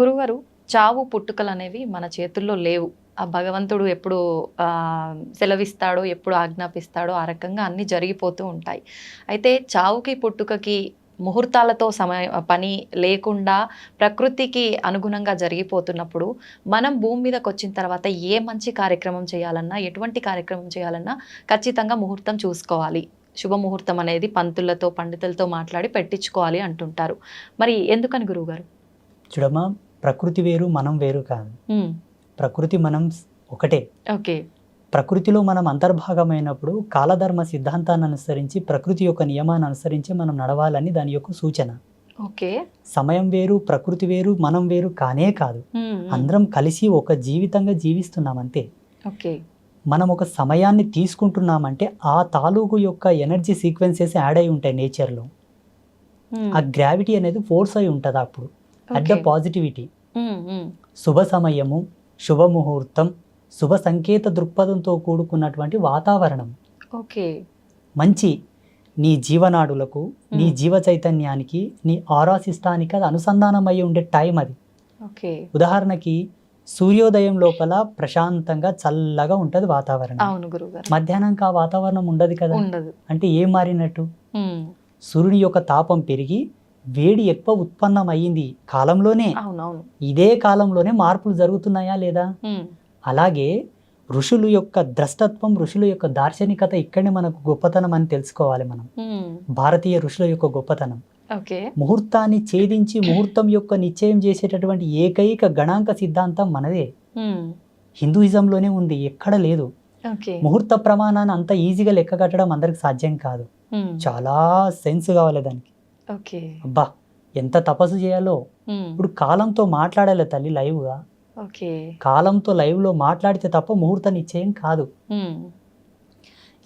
గురువారు చావు పుట్టుకలు అనేవి మన చేతుల్లో లేవు. ఆ భగవంతుడు ఎప్పుడు సెలవిస్తాడో ఎప్పుడు ఆజ్ఞాపిస్తాడో ఆ రకంగా అన్నీ జరిగిపోతూ ఉంటాయి. అయితే చావుకి పుట్టుకకి ముహూర్తాలతో సమయ పని లేకుండా ప్రకృతికి అనుగుణంగా జరిగిపోతున్నప్పుడు మనం భూమి మీదకి వచ్చిన తర్వాత ఏ మంచి కార్యక్రమం చేయాలన్నా ఎటువంటి కార్యక్రమం చేయాలన్నా ఖచ్చితంగా ముహూర్తం చూసుకోవాలి. శుభముహూర్తం అనేది పంతులతో పండితులతో మాట్లాడి పెట్టించుకోవాలి అంటుంటారు. మరి ఎందుకని గురువుగారు? చూడమ్మా ప్రకృతి వేరు మనం వేరు కాదు. ఉమ్, ప్రకృతి మనం ఒకటే. ఓకే ప్రకృతిలో మనం అంతర్భాగమైనప్పుడు కాలధర్మ సిద్ధాంతాన్ని అనుసరించి ప్రకృతి యొక్క నియమాన్ని అనుసరించి మనం నడవాలని దాని యొక్క సూచన. ఓకే సమయం వేరు ప్రకృతి వేరు మనం వేరు కానే కాదు. ఉమ్, ఉమ్, అందరం కలిసి ఒక జీవితంగా జీవిస్తున్నాం అంతే. ఓకే మనం ఒక సమయాన్ని తీసుకుంటున్నామంటే ఆ తాలూకు యొక్క ఎనర్జీ సీక్వెన్సెస్ యాడ్ అయి ఉంటాయి నేచర్లో. ఆ గ్రావిటీ అనేది ఫోర్స్ అయి ఉంటుంది అప్పుడు. At the. పాజిటివిటీ శుభ సమయము శుభముహూర్తం శుభ సంకేత దృక్పథంతో కూడుకున్నటువంటి వాతావరణం. ఓకే మంచి నీ జీవనాడులకు నీ మ్మ్. జీవ చైతన్యానికి నీ ఆరా సిస్టానికి అది అనుసంధానం అయి ఉండే టైం అది. ఓకే ఉదాహరణకి సూర్యోదయం లోపల ప్రశాంతంగా చల్లగా ఉంటుంది వాతావరణం. అవును మధ్యాహ్నంకి ఆ వాతావరణం ఉండదు కదా? ఉండదు. అంటే ఏం మారినట్టు? ఉమ్, సూర్యుని యొక్క తాపం పెరిగి వేడి ఎక్కువ ఉత్పన్నం అయ్యింది కాలంలోనే ఇదే కాలంలోనే మార్పులు జరుగుతున్నాయా లేదా? అలాగే ఋషుల యొక్క ద్రష్టత్వం ఋషుల యొక్క దార్శనికత ఇక్కడనే మనకు గొప్పతనం అని తెలుసుకోవాలి మనం. భారతీయ ఋషుల యొక్క గొప్పతనం. ముహూర్తాన్ని ఛేదించి ముహూర్తం యొక్క నిశ్చయం చేసేటటువంటి ఏకైక గణాంక సిద్ధాంతం మనదే. హిందూయిజంలోనే ఉంది ఎక్కడ లేదు. ముహూర్త ప్రమాణాన్ని అంత ఈజీగా లెక్క కట్టడం అందరికి సాధ్యం కాదు. చాలా సెన్స్ కావాలి దానికి. అబ్బా ఎంత తపస్సు చేయాలో. ఇప్పుడు కాలంతో మాట్లాడాలి తల్లి లైవ్గా. ఓకే. కాలంతో లైవ్లో మాట్లాడితే తప్ప ముహూర్త నిశ్చయం కాదు.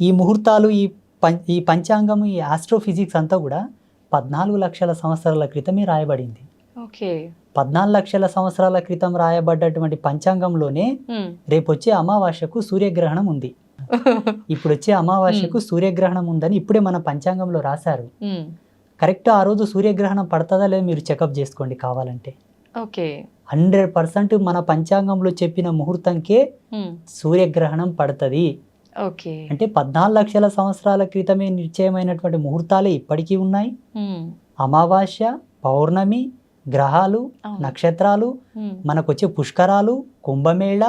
ఈ ముహూర్తాలు ఈ ఈ పంచాంగం ఈ ఆస్ట్రోఫిజిక్స్ అంతా కూడా పద్నాలుగు లక్షల సంవత్సరాల క్రితమే రాయబడింది. ఓకే. పద్నాలుగు లక్షల సంవత్సరాల క్రితం రాయబడ్డటువంటి పంచాంగంలోనే ఉమ్, రేపు వచ్చే అమావాస్యకు సూర్యగ్రహణం ఉంది. ఇప్పుడు వచ్చే అమావాస్యకు సూర్యగ్రహణం ఉందని ఇప్పుడే మన పంచాంగంలో రాశారు. కరెక్ట్ ఆ రోజు సూర్యగ్రహణం పడుతుందా లేదా మీరు చెకప్ చేసుకోండి కావాలంటే. ఓకే. హండ్రెడ్ పర్సెంట్ మన పంచాంగంలో చెప్పిన ముహూర్తంకే సూర్యగ్రహణం పడుతుంది. ఓకే. అంటే పద్నాలుగు లక్షల సంవత్సరాల క్రితమే నిశ్చయమైనటువంటి ముహూర్తాలే ఇప్పటికీ ఉన్నాయి. అమావాస్య పౌర్ణమి గ్రహాలు. నక్షత్రాలు ఉమ్, మనకు వచ్చే పుష్కరాలు కుంభమేళ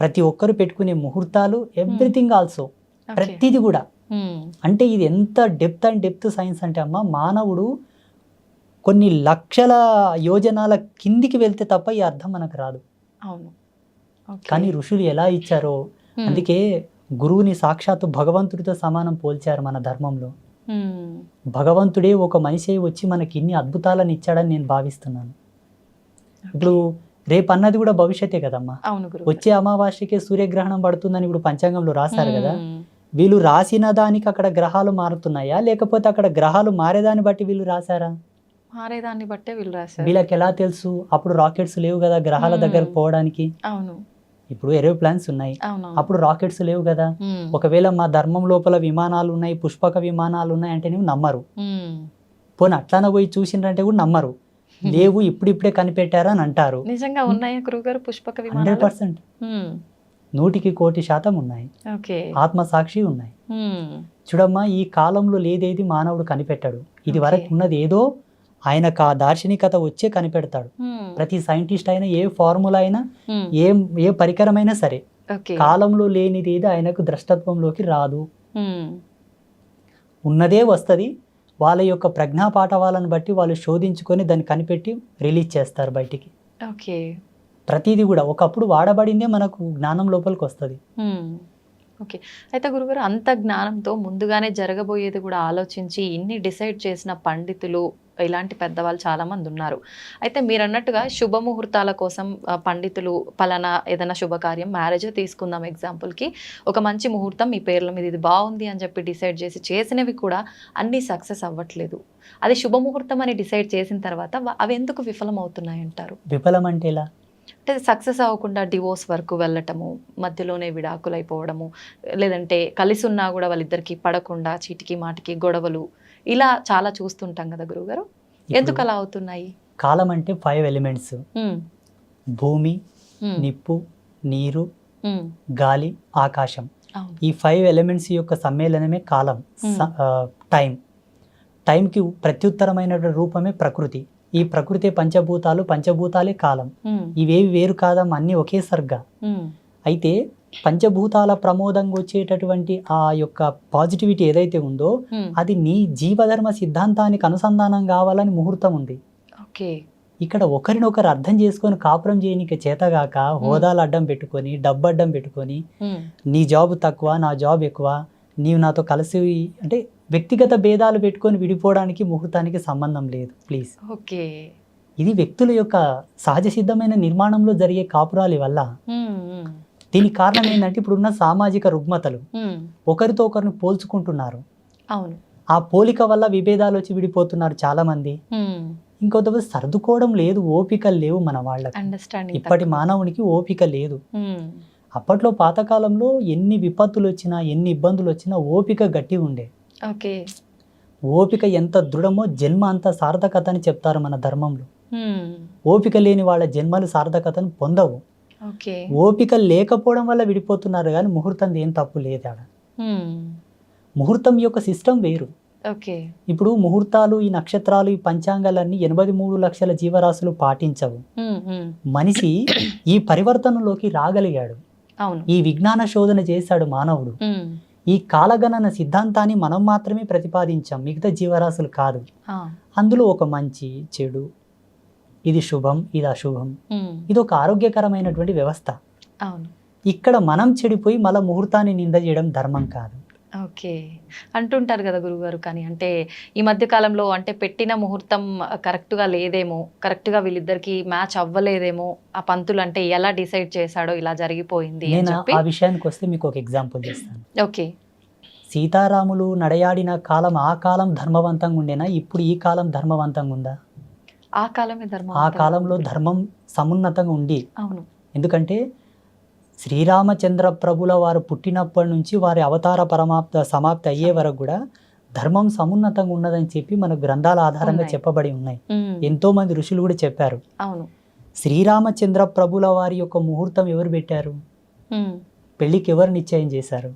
ప్రతి ఒక్కరు పెట్టుకునే ముహూర్తాలు ఎవ్రీథింగ్ ఆల్సో. ప్రతిది కూడా. అంటే ఇది ఎంత డెప్త్ అండ్ డెప్త్ సైన్స్ అంటే అమ్మ మానవుడు కొన్ని లక్షల యోజనాల కిందికి వెళ్తే తప్ప ఈ అర్థం మనకు రాదు. అవును. కానీ ఋషులు ఎలా ఇచ్చారో ఉమ్, అందుకే గురువుని సాక్షాత్తు భగవంతుడితో సమానం పోల్చారు మన ధర్మంలో. ఉమ్, భగవంతుడే ఒక మనిషి వచ్చి మనకి ఇన్ని అద్భుతాలను ఇచ్చాడని నేను భావిస్తున్నాను. ఇప్పుడు రేపు అన్నది కూడా భవిష్యత్తే కదమ్మా. వచ్చే అమావాస్యకే సూర్యగ్రహణం పడుతుందని ఇప్పుడు పంచాంగంలో రాశారు కదా. వీళ్ళు రాసిన దానికి అక్కడ గ్రహాలు మారుతున్నాయా? లేకపోతే అక్కడ గ్రహాలు మారేదాన్ని బట్టి వీళ్ళు రాశారా? మారేదాన్ని బట్టే వీళ్ళు రాశారు. వీళ్ళకి ఎలా తెలుసు? అప్పుడు రాకెట్స్ లేవు కదా గ్రహాల. దగ్గరకు పోవడానికి. అవును. ఇప్పుడు ఏరోప్లాన్స్ ఉన్నాయి. అప్పుడు రాకెట్స్ లేవు కదా. ఒకవేళ మా ధర్మం లోపల విమానాలు ఉన్నాయి పుష్పక విమానాలు ఉన్నాయి అంటే నువ్వు నమ్మరు. పోనీ అట్లానే పోయి చూసిండ్రంటే కూడా నమ్మరు. లేవు ఇప్పుడిప్పుడే కనిపెట్టారా అని అంటారు. నిజంగా ఉన్నాయా గురుగారు పుష్పక హండ్రెడ్ పర్సెంట్. నూటికి కోటి శాతం ఉన్నాయి. ఆత్మసాక్షి ఉన్నాయి. చూడమ్మా ఈ కాలంలో లేదేది మానవుడు కనిపెట్టాడు. ఇది. వరకు ఉన్నది ఏదో ఆయనకు ఆ దార్శనికత వచ్చే కనిపెడతాడు. ప్రతి సైంటిస్ట్ అయినా ఏ ఫార్ములా అయినా ఏ ఏ పరికరమైనా సరే కాలంలో లేనిది ఏది ఆయనకు ద్రష్టత్వంలోకి రాదు. ఉన్నదే వస్తుంది. వాళ్ళ యొక్క ప్రజ్ఞా పాఠవాలను బట్టి వాళ్ళు శోధించుకొని దాన్ని కనిపెట్టి రిలీజ్ చేస్తారు బయటికి. ఓకే. ప్రతిదీ కూడా ఒకప్పుడు వాడబడిందే మనకు జ్ఞానం లోపలికి వస్తుంది. ఓకే. అయితే గురుగారు అంత జ్ఞానంతో ముందుగానే జరగబోయేది కూడా ఆలోచించి ఇన్ని డిసైడ్ చేసిన పండితులు ఇలాంటి పెద్దవాళ్ళు చాలా మంది ఉన్నారు. అయితే మీరు అన్నట్టుగా శుభముహూర్తాల కోసం పండితులు పలానా ఏదైనా శుభకార్యం మ్యారేజ్ తీసుకుందాం ఎగ్జాంపుల్కి ఒక మంచి ముహూర్తం మీ పేర్ల మీద ఇది బాగుంది అని చెప్పి డిసైడ్ చేసి చేసినవి కూడా అన్నీ సక్సెస్ అవ్వట్లేదు. అది శుభముహూర్తం అని డిసైడ్ చేసిన తర్వాత అవి ఎందుకు విఫలం అవుతున్నాయి అంటారు విఫలం అంటే ఎలా? అంటే సక్సెస్ అవ్వకుండా డివోర్స్ వరకు వెళ్ళటము మధ్యలోనే విడాకులు అయిపోవడము లేదంటే కలిసి ఉన్నా కూడా వాళ్ళిద్దరికి పడకుండా చీటికి మాటికి గొడవలు ఇలా చాలా చూస్తుంటాం కదా గురుగారు ఎందుకు అలా అవుతున్నాయి? కాలం అంటే ఫైవ్ ఎలిమెంట్స్ భూమి నిప్పు నీరు గాలి ఆకాశం. ఈ ఫైవ్ ఎలిమెంట్స్ యొక్క సమ్మేళనమే కాలం టైం టైంకి ప్రత్యుత్తరమైన రూపమే ప్రకృతి. ఈ ప్రకృతి పంచభూతాలు పంచభూతాలే కాలం. ఇవేవి వేరు కాదం అన్నీ ఒకే అయితే పంచభూతాల ప్రమోదంగా వచ్చేటటువంటి ఆ యొక్క పాజిటివిటీ ఏదైతే ఉందో అది నీ జీవధర్మ సిద్ధాంతానికి అనుసంధానం కావాలని ముహూర్తం ఉంది. ఓకే. ఇక్కడ ఒకరినొకరు అర్థం చేసుకొని కాపురం చేయనికి చేతగాక హోదాలు అడ్డం పెట్టుకొని డబ్బు అడ్డం పెట్టుకొని నీ జాబ్ తక్కువ నా జాబ్ ఎక్కువ నీవు నాతో కలిసి అంటే వ్యక్తిగత భేదాలు పెట్టుకొని విడిపోవడానికి ముహూర్తానికి సంబంధం లేదు ప్లీజ్ ఓకే. ఇది వ్యక్తుల యొక్క సహజ సిద్ధమైన నిర్మాణంలో జరిగే కాపురాలి వల్ల దీనికి కారణం ఏంటంటే ఇప్పుడున్న సామాజిక రుగ్మతలు ఒకరితో ఒకరిని పోల్చుకుంటున్నారు. అవును. ఆ పోలిక వల్ల విభేదాలు వచ్చి విడిపోతున్నారు చాలా మంది ఇంకొంతమంది సర్దుకోవడం లేదు ఓపికలు లేవు మన వాళ్ళకి. ఇప్పటి మానవునికి ఓపిక లేదు. అప్పట్లో పాతకాలంలో ఎన్ని విపత్తులు వచ్చినా ఎన్ని ఇబ్బందులు వచ్చినా ఓపిక గట్టి ఉండే. ఓకే. ఓపిక ఎంత దృఢమో జన్మ అంత సార్థకత అని చెప్తారు మన ధర్మంలో. ఓపిక లేని వాళ్ళ జన్మలు సార్థకతను పొందవు. ఓపిక లేకపోవడం వల్ల విడిపోతున్నారు కానీ ముహూర్తం ఏం తప్పు లేదు ఆడ. ఉమ్, ముహూర్తం యొక్క సిస్టమ్ వేరు. ఓకే. ఇప్పుడు ముహూర్తాలు ఈ నక్షత్రాలు ఈ పంచాంగాలన్నీ ఎనభై మూడు లక్షల జీవరాశులు పాటించవు. మనిషి ఈ పరివర్తనలోకి రాగలిగాడు. ఈ విజ్ఞాన శోధన చేశాడు మానవుడు. ఈ కాలగణన సిద్ధాంతాన్ని మనం మాత్రమే ప్రతిపాదించాం. మిగతా జీవరాశులు కాదు. అందులో ఒక మంచి చెడు ఇది శుభం ఇది అశుభం. ఇది ఒక ఆరోగ్యకరమైనటువంటి వ్యవస్థ. ఇక్కడ మనం చెడిపోయి మళ్ళా ముహూర్తాన్ని నింద చేయడం ధర్మం కాదు. ఓకే. అంటుంటారు కదా గురుగారు కానీ అంటే ఈ మధ్య కాలంలో అంటే పెట్టిన ముహూర్తం కరెక్ట్గా లేదేమో కరెక్ట్గా వీళ్ళిద్దరికి మ్యాచ్ అవ్వలేదేమో ఆ పంతులు అంటే ఎలా డిసైడ్ చేశాడో ఇలా జరిగిపోయింది నేను ఆ విషయానికి వస్తే మీకు ఒక ఎగ్జాంపుల్ చేస్తాను ఓకే. సీతారాములు నడయాడిన కాలం ఆ కాలం ధర్మవంతంగా ఉండేనా? ఇప్పుడు ఈ కాలం ధర్మవంతంగా ఉందా? ఆ కాలమే ధర్మం ఆ కాలంలో ధర్మం సమున్నతంగా ఉండి అవును. ఎందుకంటే శ్రీరామచంద్ర ప్రభుల వారు పుట్టినప్పటి నుంచి వారి అవతార పరమాప్త సమాప్తి అయ్యే వరకు కూడా ధర్మం సమున్నతంగా ఉన్నదని చెప్పి మన గ్రంథాల ఆధారంగా. చెప్పబడి ఉన్నాయి. ఎంతో మంది ఋషులు కూడా చెప్పారు. అవును. శ్రీరామచంద్ర ప్రభుల వారి యొక్క ముహూర్తం ఎవరు పెట్టారు? పెళ్ళికి ఎవరు నిశ్చయం చేశారు?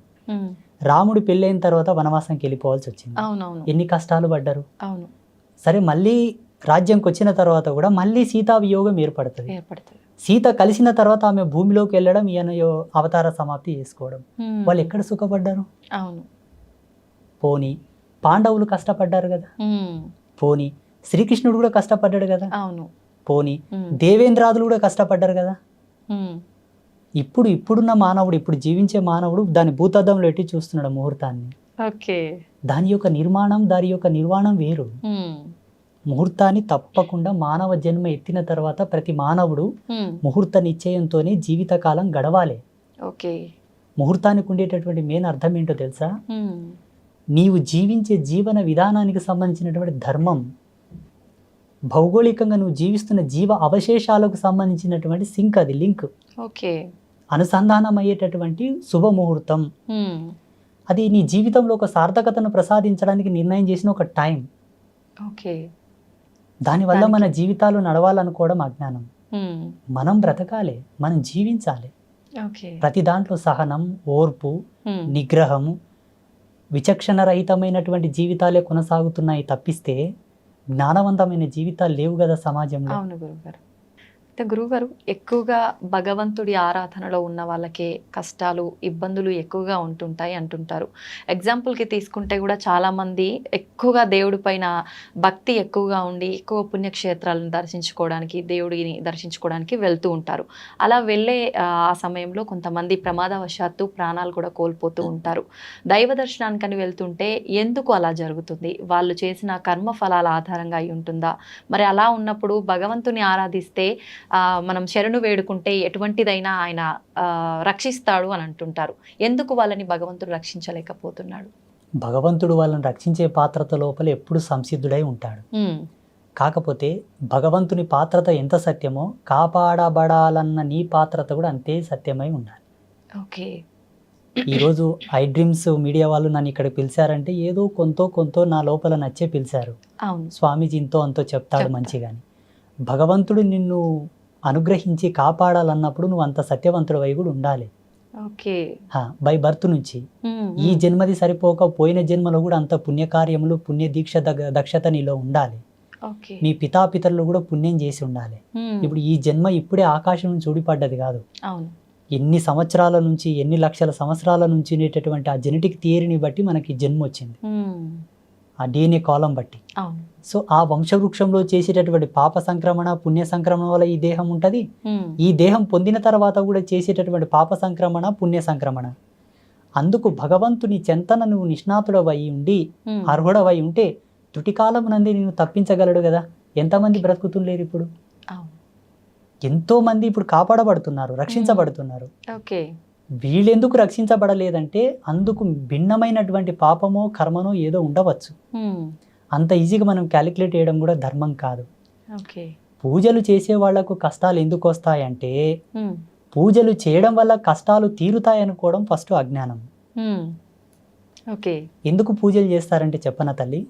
రాముడు పెళ్ళైన తర్వాత వనవాసంకి వెళ్ళిపోవాల్సి వచ్చింది. ఎన్ని కష్టాలు పడ్డారు? అవును. సరే మళ్ళీ రాజ్యంకి వచ్చిన తర్వాత కూడా మళ్ళీ సీతా వియోగం ఏర్పడుతుంది. ఏర్పడుతుంది. సీత కలిసిన తర్వాత ఆమె భూమిలోకి వెళ్ళడం ఈయన యో- అవతార సమాప్తి చేసుకోవడం. వాళ్ళు ఎక్కడ సుఖపడ్డారు? అవును. పోని పాండవులు కష్టపడ్డారు కదా. పోని శ్రీకృష్ణుడు కూడా కష్టపడ్డాడు కదా. అవును. పోని దేవేంద్రాదులు కూడా కష్టపడ్డారు కదా. ఇప్పుడు ఇప్పుడున్న మానవుడు ఇప్పుడు జీవించే మానవుడు దాని భూతద్దంలో ఎట్టి చూస్తున్నాడు ముహూర్తాన్ని. దాని యొక్క నిర్మాణం దాని యొక్క నిర్మాణం వేరు. ముహూర్తాన్ని తప్పకుండా మానవ జన్మ ఎత్తిన తర్వాత ప్రతి మానవుడు ముహూర్త నిశ్చయంతోనే జీవితకాలం గడవాలి. ఓకే. ముహూర్తానికి ఉండేటటువంటి మెయిన్ అర్థం ఏంటో తెలుసా? నీవు జీవించే జీవన విధానానికి సంబంధించినటువంటి ధర్మం భౌగోళికంగా నువ్వు జీవిస్తున్న జీవ అవశేషాలకు సంబంధించినటువంటి సింక్ అది లింక్. ఓకే. అనుసంధానం అయ్యేటటువంటి శుభముహూర్తం అది నీ జీవితంలో ఒక సార్థకతను ప్రసాదించడానికి నిర్ణయం చేసిన ఒక టైం. ఓకే. దానివల్ల మన జీవితాలు నడవాలనుకోవడం అజ్ఞానం మనం బ్రతకాలి మనం జీవించాలి. ప్రతి దాంట్లో సహనం ఓర్పు నిగ్రహము విచక్షణ రహితమైనటువంటి జీవితాలే కొనసాగుతున్నాయి తప్పిస్తే జ్ఞానవంతమైన జీవితాలు లేవు కదా సమాజంలో. అవును గురుగారు ఎక్కువగా భగవంతుడి ఆరాధనలో ఉన్న వాళ్ళకే కష్టాలు ఇబ్బందులు ఎక్కువగా ఉంటుంటాయి అంటుంటారు. ఎగ్జాంపుల్కి తీసుకుంటే కూడా చాలామంది ఎక్కువగా దేవుడి పైన భక్తి ఎక్కువగా ఉండి ఎక్కువ పుణ్యక్షేత్రాలను దర్శించుకోవడానికి దేవుడిని దర్శించుకోవడానికి వెళ్తూ ఉంటారు. అలా వెళ్ళే ఆ సమయంలో కొంతమంది ప్రమాదవశాత్తు ప్రాణాలు కూడా కోల్పోతూ ఉంటారు. దైవ దర్శనానికని వెళ్తుంటే ఎందుకు అలా జరుగుతుంది? వాళ్ళు చేసిన కర్మ ఫలాల ఆధారంగా అయి ఉంటుందా? మరి అలా ఉన్నప్పుడు భగవంతుని ఆరాధిస్తే మనం శరణు వేడుకుంటే ఎటువంటిదైనా ఆయన రక్షిస్తాడు అని అంటుంటారు. ఎందుకు వాళ్ళని భగవంతుడు రక్షించలేకపోతున్నాడు? భగవంతుడు వాళ్ళని రక్షించే పాత్రత లోపల ఎప్పుడు సంసిద్ధుడై ఉంటాడు. కాకపోతే భగవంతుని పాత్రత ఎంత సత్యమో కాపాడబడాలన్న నీ పాత్రత కూడా అంతే సత్యమై ఉండాలి. ఓకే. ఈరోజు ఐ డ్రీమ్స్ మీడియా వాళ్ళు నన్ను ఇక్కడ పిలిచారంటే ఏదో కొంతో కొంతో నా లోపల నచ్చే పిలిచారు. స్వామీజీ ఇంతో అంతో చెప్తాడు. మంచిగాని. భగవంతుడు నిన్ను అనుగ్రహించి కాపాడాలన్నప్పుడు నువ్వు అంత సత్యవంతుడు అయి కూడా ఉండాలి. ఓకే. బై బర్త్ నుంచి. ఈ. జన్మది సరిపోక పోయిన జన్మలో కూడా అంత పుణ్యకార్యములు పుణ్య దీక్ష దక్షత నీలో ఉండాలి. మీ పితాపితరులు కూడా పుణ్యం చేసి ఉండాలి. ఇప్పుడు ఈ జన్మ ఇప్పుడే ఆకాశం నుంచి ఊడిపడ్డది కాదు. ఎన్ని సంవత్సరాల నుంచి ఎన్ని లక్షల సంవత్సరాల నుంచి ఉండేటటువంటి ఆ జెనెటిక్ థియరీని బట్టి మనకి జన్మ వచ్చింది. ఆ డిఎన్ఏ కాలం బట్టి. సో ఆ వంశవృక్షంలో చేసేటటువంటి పాప సంక్రమణ పుణ్య సంక్రమణ వల్ల ఈ దేహం ఉంటుంది. ఈ దేహం పొందిన తర్వాత కూడా చేసేటటువంటి పాప సంక్రమణ పుణ్య సంక్రమణ. అందుకు భగవంతుని చెంతన నువ్వు నిష్ణాతుడవై ఉండి అర్హుడవై ఉంటే త్రుటికాలం నంది నేను తప్పించగలడు కదా. ఎంతమంది బ్రతుకుతుండలేరు ఇప్పుడు? అవును. ఎంతో మంది ఇప్పుడు కాపాడబడుతున్నారు రక్షించబడుతున్నారు. ఓకే. వీళ్ళెందుకు రక్షించబడలేదంటే అందుకు భిన్నమైనటువంటి పాపమో కర్మనో ఏదో ఉండవచ్చు. అంత ఈజీగా మనం క్యాలిక్యులేట్ చేయడం కూడా ధర్మం కాదు. ఓకే. పూజలు చేసే వాళ్ళకు కష్టాలు ఎందుకు వస్తాయంటే పూజలు చేయడం వల్ల కష్టాలు తీరుతాయనుకోవడం ఫస్ట్ అజ్ఞానం. ఓకే. ఎందుకు పూజలు చేస్తారంటే చెప్పన తల్లి?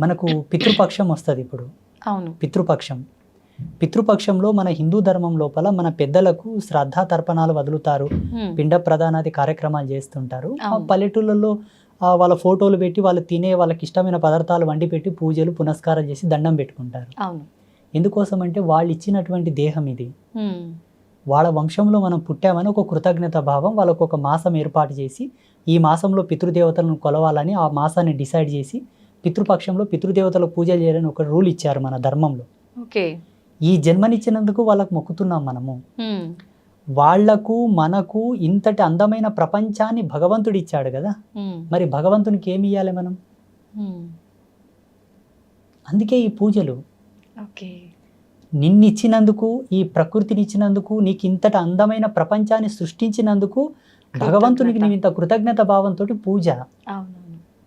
మనకు పితృపక్షం వస్తుంది ఇప్పుడు. అవును. పితృపక్షం. పితృపక్షంలో మన హిందూ ధర్మం లోపల మన పెద్దలకు శ్రద్ధా తర్పణాలు వదులుతారు. పిండ ప్రధానాది కార్యక్రమాలు చేస్తుంటారు. ఆ. పల్లెటూళ్ళలో వాళ్ళ ఫోటోలు పెట్టి వాళ్ళు తినే వాళ్ళకి ఇష్టమైన పదార్థాలు వండి పెట్టి పూజలు పునస్కారం చేసి దండం పెట్టుకుంటారు. ఎందుకోసం అంటే వాళ్ళు ఇచ్చినటువంటి దేహం ఇది. వాళ్ళ వంశంలో మనం పుట్టామని ఒక కృతజ్ఞత భావం వాళ్ళకు ఒక మాసం ఏర్పాటు చేసి ఈ మాసంలో పితృదేవతలను కొలవాలని ఆ మాసాన్ని డిసైడ్ చేసి పితృపక్షంలో పితృదేవతలకు పూజలు చేయాలని ఒక రూల్ ఇచ్చారు మన ధర్మంలో. ఓకే. ఈ జన్మనిచ్చినందుకు వాళ్ళకు మొక్కుతున్నాం మనము. వాళ్ళకు మనకు ఇంతటి అందమైన ప్రపంచాన్ని భగవంతుడు ఇచ్చాడు కదా. మరి భగవంతునికి ఏమి ఇవ్వాలి మనం? అందుకే ఈ పూజలు. ఓకే. నిన్నిచ్చినందుకు ఈ ప్రకృతిని ఇచ్చినందుకు నీకు ఇంతటి అందమైన ప్రపంచాన్ని సృష్టించినందుకు భగవంతునికి నువ్వు ఇంత కృతజ్ఞత భావంతో పూజ.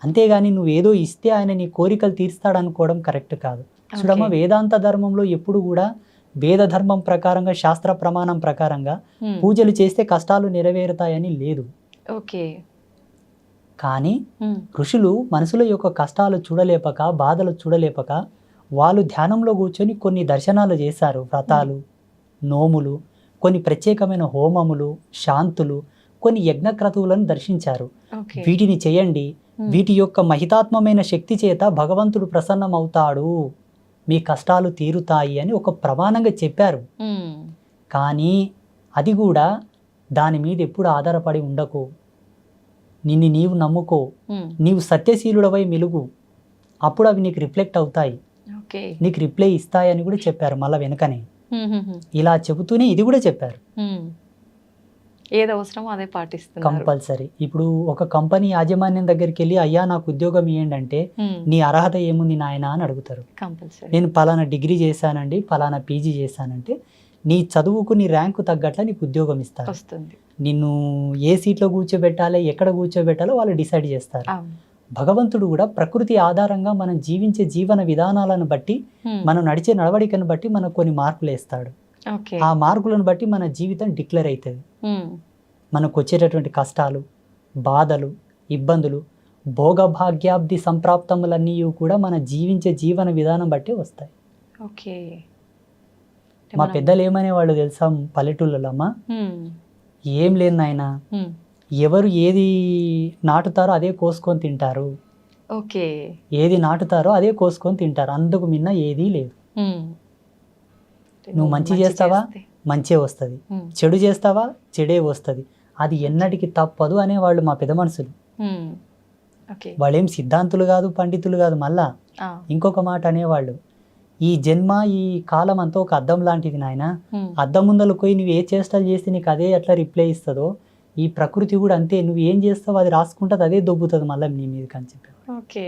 అంతేగాని నువ్వు ఏదో ఇస్తే ఆయన నీ కోరికలు తీర్స్తాడనుకోవడం కరెక్ట్ కాదు. చూడమ్మ. వేదాంత ధర్మంలో ఎప్పుడు కూడా వేద ధర్మం ప్రకారంగా శాస్త్ర ప్రమాణం ప్రకారంగా ఉమ్, పూజలు చేస్తే కష్టాలు నెరవేరుతాయని లేదు. ఓకే కానీ ఉమ్, ఋషులు మనుషుల యొక్క కష్టాలు చూడలేపక బాధలు చూడలేపక వాళ్ళు ధ్యానంలో కూర్చొని కొన్ని దర్శనాలు చేశారు. వ్రతాలు నోములు కొన్ని ప్రత్యేకమైన హోమములు శాంతులు కొన్ని యజ్ఞక్రతువులను దర్శించారు. వీటిని చేయండి. ఉమ్, వీటి యొక్క మహితాత్మమైన శక్తి చేత భగవంతుడు ప్రసన్నమవుతాడు. మీ కష్టాలు తీరుతాయి అని ఒక ప్రమాణంగా చెప్పారు. కానీ అది కూడా దాని మీద ఎప్పుడు ఆధారపడి ఉండకు. నిన్ను నీవు నమ్ముకో. నీవు సత్యశీలుడవై మెలుగు. అప్పుడు అవి నీకు రిఫ్లెక్ట్ అవుతాయి. నీకు రిప్లై ఇస్తాయని కూడా చెప్పారు మళ్ళీ వెనకనే. ఇలా చెబుతూనే ఇది కూడా చెప్పారు. ఏది అవసరమో అదే పాటిస్తున్నారు. కంపల్సరీ. ఇప్పుడు ఒక కంపెనీ యాజమాన్యం దగ్గరికి వెళ్ళి అయ్యా నాకు ఉద్యోగం ఇవ్వండి అంటే నీ అర్హత ఏముంది నాయన? అని అడుగుతారు. కంపల్సరీ. నేను పలానా డిగ్రీ చేశానండి పలానా పీజీ చేశానంటే నీ చదువుకు నీ ర్యాంకు తగ్గట్ల నీకు ఉద్యోగం ఇస్తారు. నిన్ను ఏ సీట్లో కూర్చోబెట్టాలి ఎక్కడ కూర్చోబెట్టాలో వాళ్ళు డిసైడ్ చేస్తారు. భగవంతుడు కూడా ప్రకృతి ఆధారంగా మనం జీవించే జీవన విధానాలను బట్టి మనం నడిచే నడవడికను బట్టి మనకు కొన్ని మార్కులు వేస్తాడు. ఆ మార్కులను బట్టి మన జీవితం డిక్లేర్ అవుతుంది మనకు వచ్చేటటువంటి కష్టాలు బాధలు ఇబ్బందులు భోగభాగ్యాబ్ది సంప్రాప్తములన్నీ కూడా మన జీవించే జీవన విధానం బట్టి వస్తాయి. ఓకే. మా పెద్దలు ఏమనే వాళ్ళు తెలుసా పల్లెటూళ్ళలో అమ్మ ఉమ్, ఏం లేదు నాయన. ఎవరు ఏది నాటుతారో అదే కోసుకొని తింటారు. ఓకే. ఏది నాటుతారో అదే కోసుకొని తింటారు. అందుకు మిన్న ఏదీ లేదు. నువ్వు మంచి చేస్తావా? చేస్తే. మంచే వస్తుంది. చెడు చేస్తావా? చెడే వస్తుంది. అది ఎన్నటికి తప్పదు అనేవాళ్ళు మా పెద్ద మనుషులు. వాళ్ళేం సిద్ధాంతులు కాదు పండితులు కాదు మళ్ళా ఇంకొక మాట అనేవాళ్ళు. ఈ జన్మ ఈ కాలం అంతా ఒక అద్దం లాంటిది నాయన. అద్దం ముందరకు పోయి నువ్వు ఏ చేష్టలు చేస్తే నీకు అదే ఎట్లా రిప్లై ఇస్తుందో ఈ ప్రకృతి కూడా అంతే. నువ్వు ఏం చేస్తావో అది రాసుకుంటుంది అదే దొబ్బుతుంది మళ్ళీ నీ మీదకి అని చెప్పి ఓకే.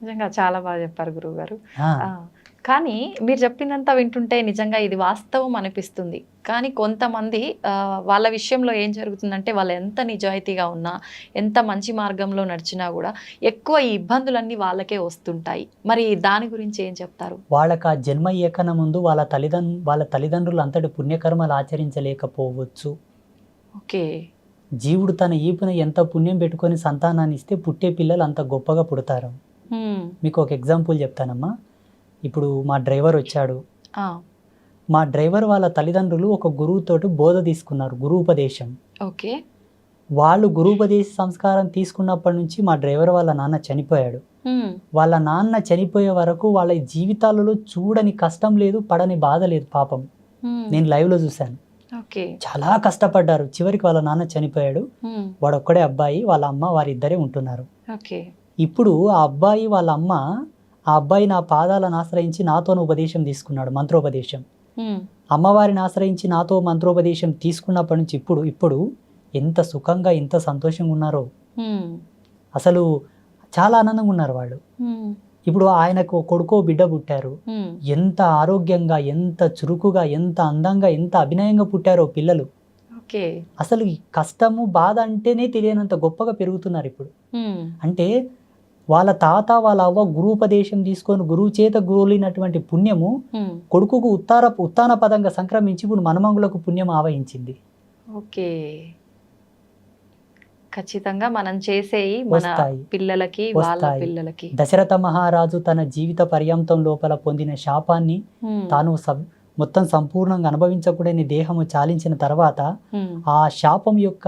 నిజంగా చాలా బాగా చెప్పారు గురువు గారు కానీ మీరు చెప్పిందంతా వింటుంటే నిజంగా ఇది వాస్తవం అనిపిస్తుంది. కానీ కొంతమంది వాళ్ళ విషయంలో ఏం జరుగుతుందంటే వాళ్ళు ఎంత నిజాయితీగా ఉన్నా ఎంత మంచి మార్గంలో నడిచినా కూడా ఎక్కువ ఈ ఇబ్బందులన్నీ వాళ్ళకే వస్తుంటాయి. మరి దాని గురించి ఏం చెప్తారు? వాళ్ళకి ఆ జన్మ ఏకన ముందు వాళ్ళ తల్లిదండ్రు వాళ్ళ తల్లిదండ్రులు అంతటి పుణ్యకర్మలు ఆచరించలేకపోవచ్చు. ఓకే. జీవుడు తన ఈపున ఎంత పుణ్యం పెట్టుకొని సంతానాన్ని ఇస్తే పుట్టే పిల్లలు అంత గొప్పగా పుడతారు. మీకు ఒక ఎగ్జాంపుల్ చెప్తానమ్మా. ఇప్పుడు మా డ్రైవర్ వచ్చాడు. మా డ్రైవర్ వాళ్ళ తల్లిదండ్రులు ఒక గురువుతోటి బోధ తీసుకున్నారు గురువుపదేశం. ఓకే. వాళ్ళు గురువుపదేశ సంస్కారం తీసుకున్నప్పటి నుంచి మా డ్రైవర్ వాళ్ళ నాన్న చనిపోయాడు. వాళ్ళ నాన్న చనిపోయే వరకు వాళ్ళ జీవితాలలో చూడని కష్టం లేదు పడని బాధ లేదు పాపం. నేను లైవ్లో చూశాను. ఓకే. చాలా కష్టపడ్డారు. చివరికి వాళ్ళ నాన్న చనిపోయాడు. ఉమ్, వాడు ఒక్కడే అబ్బాయి వాళ్ళ అమ్మ వారిద్దరే ఉంటున్నారు. ఓకే. ఇప్పుడు ఆ అబ్బాయి వాళ్ళ అమ్మ ఆ అబ్బాయి నా పాదాలను ఆశ్రయించి నాతోను ఉపదేశం తీసుకున్నాడు మంత్రోపదేశం. అమ్మవారిని ఆశ్రయించి నాతో మంత్రోపదేశం తీసుకున్నప్పటి నుంచి ఇప్పుడు ఇప్పుడు ఎంత సుఖంగా ఎంత సంతోషంగా ఉన్నారో. అసలు చాలా ఆనందంగా ఉన్నారు వాళ్ళు. ఇప్పుడు ఆయనకు కొడుకో బిడ్డ పుట్టారు. ఎంత ఆరోగ్యంగా ఎంత చురుకుగా ఎంత అందంగా ఎంత అభినయంగా పుట్టారో పిల్లలు. అసలు కష్టము బాధ అంటేనే తెలియనంత గొప్పగా పెరుగుతున్నారు ఇప్పుడు. అంటే వాళ్ళ తాత వాళ్ళ అవ్వ గురువుపదేశం తీసుకొని గురువు చేత గురువులినటువంటి పుణ్యము కొడుకుకు ఉత్తార ఉత్తాన పదంగా సంక్రమించి ఇప్పుడు మనమంగులకు పుణ్యం ఆవహించింది ఓకే ఖచ్చితంగా మనం వస్తాయి. పిల్లలకి వాళ్ళ. పిల్లలకి దశరథ మహారాజు తన జీవిత పర్యంతం లోపల పొందిన శాపాన్ని తాను మొత్తం సంపూర్ణంగా అనుభవించకూడని దేహము చాలించిన తర్వాత ఆ శాపం యొక్క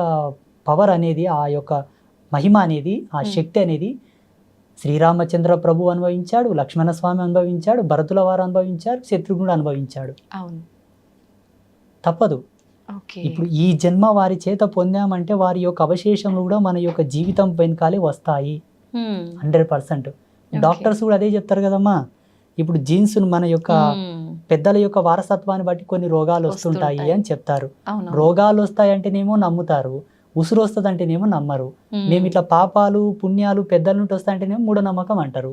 పవర్ అనేది ఆ యొక్క మహిమ అనేది ఆ. శక్తి అనేది శ్రీరామచంద్ర ప్రభు అనుభవించాడు లక్ష్మణ స్వామి అనుభవించాడు భరతుల వారు అనుభవించారు శత్రుఘ్నుడు అనుభవించాడు. అవును. తప్పదు. ఇప్పుడు ఈ జన్మ వారి చేత పొందామంటే వారి యొక్క అవశేషములు కూడా మన యొక్క జీవితం వెనకాలే వస్తాయి. Hundred percent. డాక్టర్స్ కూడా అదే చెప్తారు కదమ్మా. ఇప్పుడు జీన్స్ మన యొక్క పెద్దల యొక్క వారసత్వాన్ని బట్టి కొన్ని రోగాలు వస్తుంటాయి. అని చెప్తారు. రోగాలు వస్తాయంటేనేమో నమ్ముతారు. ఉసురు వస్తుంది అంటేనేమో నమ్మరు. మేము. ఇట్లా పాపాలు పుణ్యాలు పెద్దల నుండి వస్తాయంటేనేమో మూఢనమ్మకం అంటారు.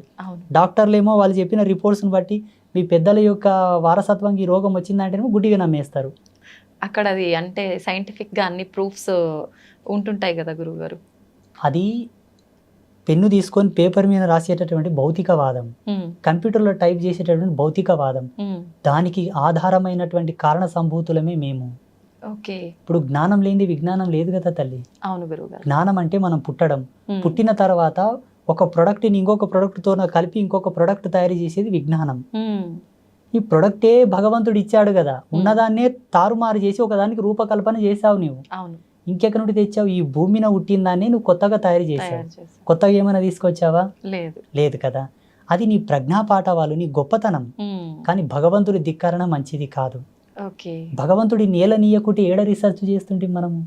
డాక్టర్లు ఏమో వాళ్ళు చెప్పిన రిపోర్ట్స్ని బట్టి మీ పెద్దల యొక్క వారసత్వంకి ఈ రోగం వచ్చిందంటేనేమో గుడ్డిగా నమ్మేస్తారు. అక్కడ అది అంటే సైంటిఫిక్గా అన్ని ప్రూఫ్స్ ఉంటుంటాయి కదా గురువు గారు అది పెన్ను తీసుకొని పేపర్ మీద రాసేటటువంటి భౌతికవాదం. కంప్యూటర్లో టైప్ చేసేటటువంటి భౌతికవాదం. దానికి ఆధారమైనటువంటి కారణ సంభూతులమే మేము. ఓకే. ఇప్పుడు జ్ఞానం లేనిది విజ్ఞానం లేదు కదా తల్లి? అవును గురువు గారు. జ్ఞానం అంటే మనం పుట్టడం. పుట్టిన తర్వాత ఒక ప్రొడక్ట్ని ఇంకొక ప్రొడక్ట్తో కలిపి ఇంకొక ప్రొడక్ట్ తయారు చేసేది విజ్ఞానం. ఈ ప్రొడక్టే భగవంతుడు ఇచ్చాడు కదా ఉన్నదాన్నే తారుమారు చేసి ఒకదానికి రూపకల్పన చేసావు నువ్వు అవును. ఇంకెక్కడి నుండి తెచ్చావు? ఈ భూమిన పుట్టిన దాన్ని నువ్వు కొత్తగా తయారు చేసావు. కొత్తగా ఏమైనా తీసుకొచ్చావా? లేదు. లేదు కదా. అది నీ ప్రజ్ఞాపాఠవాలు నీ గొప్పతనం. కానీ భగవంతుడి ధిక్కరణ మంచిది కాదు. భగవంతుడి నేల నీయకుంటే ఏడ రీసెర్చ్ చేస్తుంటే మనము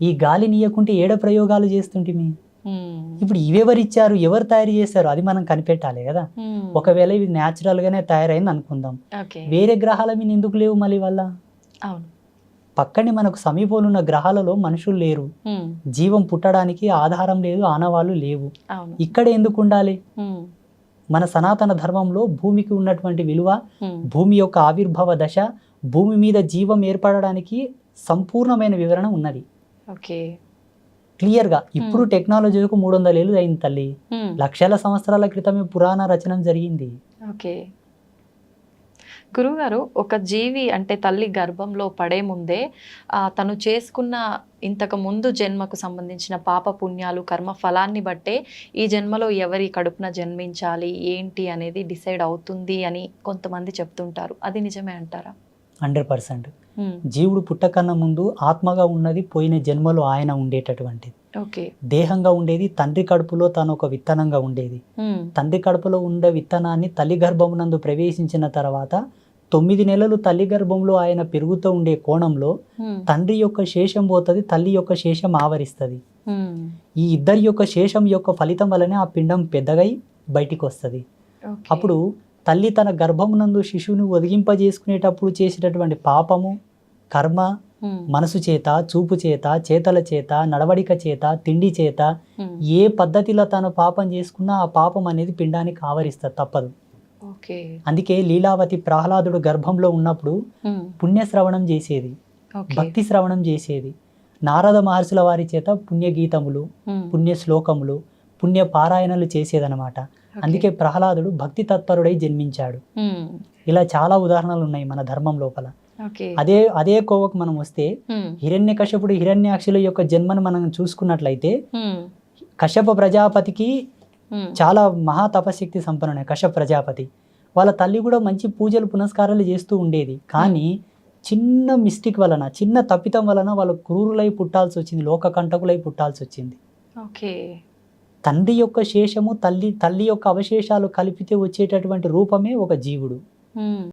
ఈ గాలి నీయకుంటే ఏడ ప్రయోగాలు చేస్తుంటిమి? ఉమ్, ఇప్పుడు ఇవెవరు ఇచ్చారు ఎవరు తయారు చేశారు? అది మనం కనిపెట్టాలి కదా. ఒకవేళ ఇది న్యాచురల్ గానే తయారైంది అనుకుందాం. వేరే గ్రహాల మీద ఎందుకు లేవు మళ్ళీ వల్ల పక్కనే మనకు సమీపంలో ఉన్న గ్రహాలలో మనుషులు లేరు. జీవం పుట్టడానికి ఆధారం లేదు ఆనవాళ్ళు లేవు. ఇక్కడ ఎందుకు ఉండాలి? మన సనాతన ధర్మంలో భూమికి ఉన్నటువంటి విలువ భూమి యొక్క ఆవిర్భావ దశ భూమి మీద జీవం ఏర్పడడానికి సంపూర్ణమైన వివరణ ఉన్నది. ఓకే. క్లియర్గా. ఇప్పుడు టెక్నాలజీకు మూడు వందల ఏళ్ళు అయింది తల్లి. ఉమ్, లక్షల సంవత్సరాల క్రితమే పురాణ రచన జరిగింది. ఓకే. గురువుగారు ఒక జీవి అంటే తల్లి గర్భంలో పడే ముందే తను చేసుకున్న ఇంతకు ముందు జన్మకు సంబంధించిన పాప పుణ్యాలు కర్మ ఫలాన్ని బట్టే ఈ జన్మలో ఎవరి కడుపున జన్మించాలి ఏంటి అనేది డిసైడ్ అవుతుంది అని కొంతమంది చెప్తుంటారు. అది నిజమే అంటారా? Hundred percent. జీవుడు పుట్టకన్నా ముందు ఆత్మగా ఉన్నది పోయిన జన్మలో ఆయన ఉండేటటువంటిది. దేహంగా ఉండేది తండ్రి కడుపులో తను ఒక విత్తనంగా ఉండేది. తండ్రి కడుపులో ఉండే విత్తనాన్ని తల్లి గర్భమునందు ప్రవేశించిన తర్వాత తొమ్మిది నెలలు తల్లి గర్భంలో ఆయన పెరుగుతూ ఉండే కోణంలో తండ్రి యొక్క శేషం పోతుంది తల్లి యొక్క శేషం ఆవరిస్తుంది. ఈ ఇద్దరి యొక్క శేషం యొక్క ఫలితం వల్లనే ఆ పిండం పెద్దగై బయటికి వస్తుంది. అప్పుడు తల్లి తన గర్భమునందు శిశువుని ఒదిగింపజేసుకునేటప్పుడు చేసేటటువంటి పాపము కర్మ మనసు చేత చూపు చేత చేతల చేత నడవడిక చేత తిండి చేత ఏ పద్ధతిలో తను పాపం చేసుకున్నా ఆ పాపం అనేది పిండానికి ఆవరిస్తుంది తప్పదు. అందుకే లీలావతి ప్రహ్లాదుడు గర్భంలో ఉన్నప్పుడు పుణ్యశ్రవణం చేసేది భక్తి శ్రవణం చేసేది. నారద మహర్షుల వారి చేత పుణ్యగీతములు పుణ్య శ్లోకములు పుణ్య పారాయణలు చేసేదనమాట. అందుకే ప్రహ్లాదుడు భక్తి తత్పరుడై జన్మించాడు. ఇలా చాలా ఉదాహరణలు ఉన్నాయి మన ధర్మం లోపల. అదే అదే కోవకు మనం వస్తే హిరణ్య కశ్యపుడు హిరణ్యాక్షుల యొక్క జన్మను మనం చూసుకున్నట్లయితే కశ్యప ప్రజాపతికి చాలా మహా తపశక్తి సంపన్నుడే కశ్యప ప్రజాపతి. వాళ్ళ తల్లి కూడా మంచి పూజలు పునస్కారాలు చేస్తూ ఉండేది. కానీ చిన్న మిస్టేక్ వలన చిన్న తప్పితం వలన వాళ్ళ క్రూరులై పుట్టాల్సి వచ్చింది లోక కంటకులై పుట్టాల్సి వచ్చింది. ఓకే. తండ్రి యొక్క శేషము తల్లి తల్లి యొక్క అవశేషాలు కలిపితే వచ్చేటటువంటి రూపమే ఒక జీవుడు. Hmm.